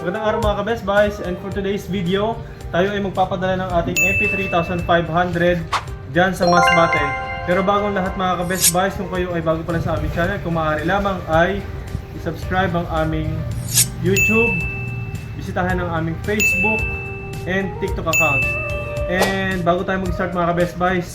Magandang araw mga ka-Best Buys and for today's video, tayo ay magpapadala ng ating MP3500 dyan sa Masbate. Pero bagong lahat mga ka-Best Buys, kung kayo ay bago pa lang sa aming channel, kung maaari lamang ay i-subscribe ang aming YouTube, bisitahin ang aming Facebook and TikTok account. And bago tayo mag-start mga ka-Best Buys,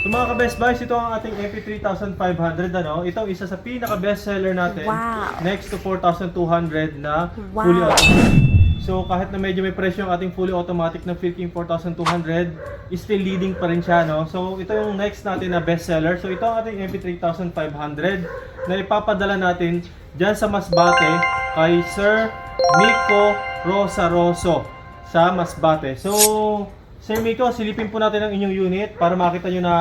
So mga ka-best buys, ito ang ating MP3500 ano. Ito ang isa sa pinaka-best seller natin. Wow. Next to 4,200 na Wow. fully automatic. So kahit na medyo may presyo ang ating fully automatic na Philking 4200, still leading pa rin siya no. So ito yung next natin na best seller. So ito ang ating MP3500 na ipapadala natin diyan sa Masbate kay Sir Nico Rosaroso sa Masbate. So Sir Miko, silipin po natin ang inyong unit para makita nyo na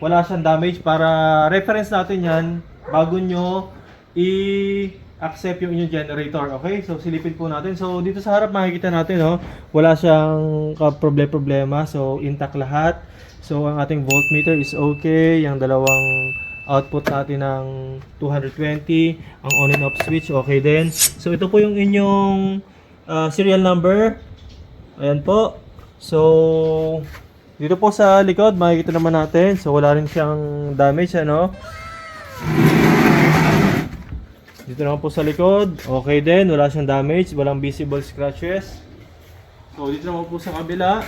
wala siyang damage para reference natin yan bago nyo i-accept yung inyong generator. Okay? So, silipin po natin. So, dito sa harap makikita natin, no, wala siyang problema So, intact lahat. So, ang ating voltmeter is okay. Yung dalawang output natin ng 220. Ang on and off switch, okay din. So, ito po yung inyong ah, serial number. Ayan po. So, dito po sa likod, makikita naman natin. So, wala rin siyang damage, ano. Dito naman po sa likod, okay din. Wala siyang damage, walang visible scratches. So, dito naman po sa kabila,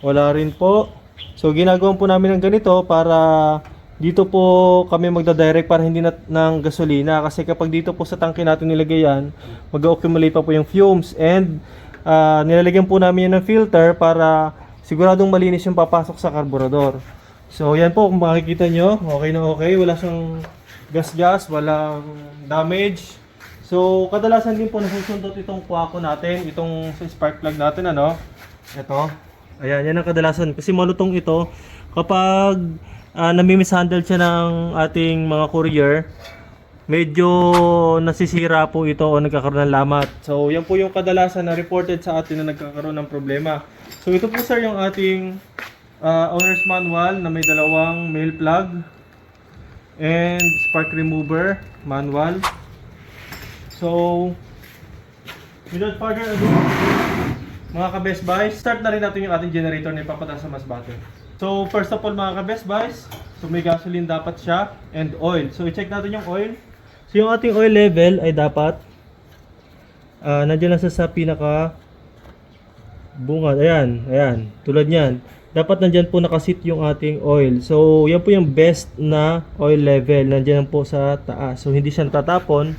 wala rin po. So, ginagawa po namin ng ganito para dito po kami magda-direct para hindi na ng gasolina. Kasi kapag dito po sa tangke natin nilagay yan, mag-accumulate pa po yung fumes. And ah, nilalagyan po namin yan ng filter para siguradong malinis yung papasok sa karburador. So, yan po, kung makikita nyo, okay na okay. Wala siyang gas-gas, walang damage. So, kadalasan din po nasusundot itong kwako natin, itong sa spark plug natin, ano. Ito. Ayan, yan ang kadalasan. Kasi malutong ito, kapag uh, nami-mishandle siya ng ating mga courier, medyo nasisira po ito o nagkakaroon ng lamat. So, yan po yung kadalasan na reported sa atin na nagkakaroon ng problema. So, ito po sir yung ating uh, owner's manual na may dalawang male plug and spark remover manual. So, without further ado, mga ka-best buys, start na rin natin yung ating generator na ipapadala sa Masbate. So, first of all mga ka-best buys, so may gasoline dapat siya and oil. So, i-check natin yung oil. So, yung ating oil level ay dapat ah nandiyan lang sa, sa pinaka bungad. Ayan, ayan. Tulad niyan. Dapat nandyan po nakasit yung ating oil. So, yan po yung best na oil level. Nandyan po sa taas. So, hindi siya natatapon.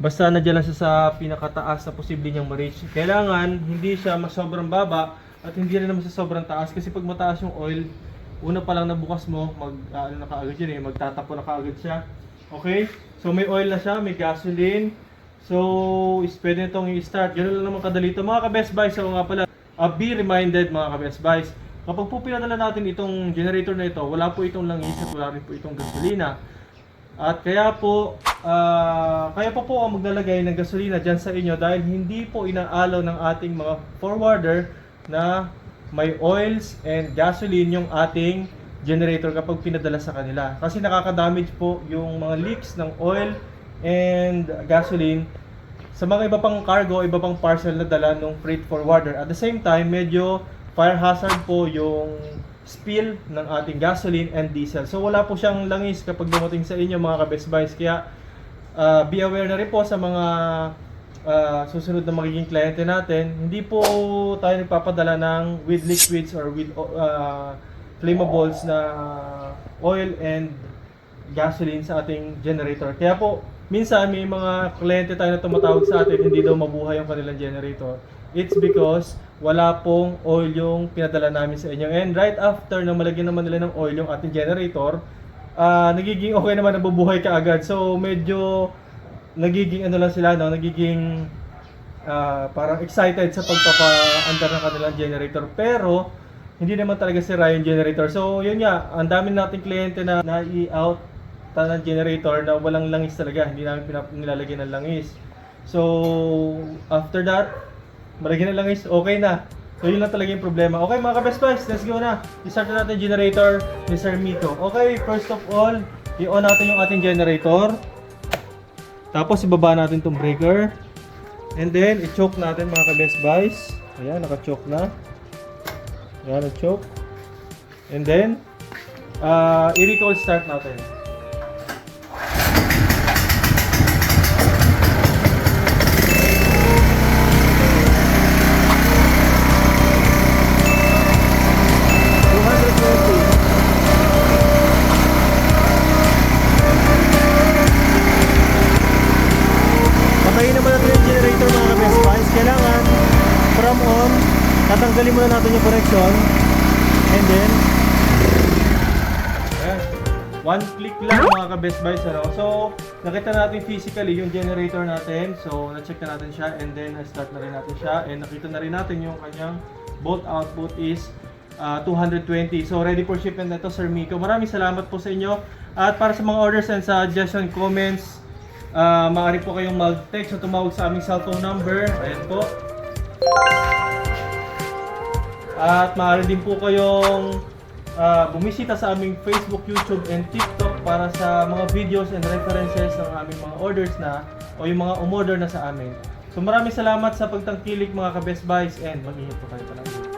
Basta nandiyan lang siya sa pinakataas na posible niyang ma-reach. Kailangan hindi siya mas sobrang baba at hindi rin naman sa sobrang taas kasi pag mataas yung oil, una pa lang na bukas mo, mag ah, ano na kaagad yun eh, magtatapo na kaagad siya. Okay? So may oil na siya, may gasoline. So, is pwede itong i-start. Ganun lang naman kadali ito. Mga ka-best buys, so nga pala, uh, be reminded mga ka-best buys, kapag po pinadala natin itong generator na ito, wala po itong langis at wala rin po itong gasolina. At kaya po, ah, kaya po po ang maglalagay ng gasolina dyan sa inyo dahil hindi po inaalaw ng ating mga forwarder na may oils and gasoline yung ating generator kapag pinadala sa kanila. Kasi nakaka-damage po yung mga leaks ng oil and gasoline sa mga iba pang cargo, iba pang parcel na dala ng freight forwarder. At the same time, medyo fire hazard po yung spill ng ating gasoline and diesel. So wala po siyang langis kapag dumating sa inyo mga ka-best buys. Kaya uh, be aware na rin po sa mga uh, susunod na magiging kliyente natin. Hindi po tayo nagpapadala ng with liquids or with uh, flammables na oil and gasoline sa ating generator. Kaya po, minsan may mga kliyente tayo na tumatawag sa atin, hindi daw mabuhay yung kanilang generator. It's because wala pong oil yung pinadala namin sa inyo. And right after na malagyan naman nila ng oil yung ating generator, ah nagiging okay naman nabubuhay ka agad. So medyo nagiging ano lang sila, no? nagiging ah, parang excited sa pagpapa-andar ng kanilang generator. Pero, hindi naman talaga sira yung generator. So, yun nga, ang dami nating kliyente na na-i-out ng generator na walang langis talaga. Hindi namin pinap- nilalagyan ng langis. So, after that, malagyan ng langis, okay na. So, yun lang talaga yung problema. Okay, mga ka-best buys, let's go na. I-start na natin generator ni Sir Miko. Okay, first of all, i-on natin yung ating generator. Tapos, ibaba natin itong breaker. And then, i-choke natin mga ka-best buys. Ayan, naka-choke na. Ayan, na-choke. And then, uh, i-recall start natin. Tatanggalin muna natin yung connection. And then, ayan. One click lang mga ka-best buys. Ano? So, nakita natin physically yung generator natin. So, na-check na natin siya and then na-start na rin natin siya. And nakita na rin natin yung kanyang bolt output is ah, 220. So, ready for shipment na ito, Sir Miko. Maraming salamat po sa inyo. At para sa mga orders and suggestion, comments, ah maaari po kayong mag-text o tumawag sa aming cellphone number. Ayan po. At maaari din po kayong ah, bumisita sa aming Facebook, YouTube, and TikTok para sa mga videos and references ng aming mga orders na o yung mga umorder na sa amin. So maraming salamat sa pagtangkilik mga ka-Best Buys and mag-ingat po kayo palagi.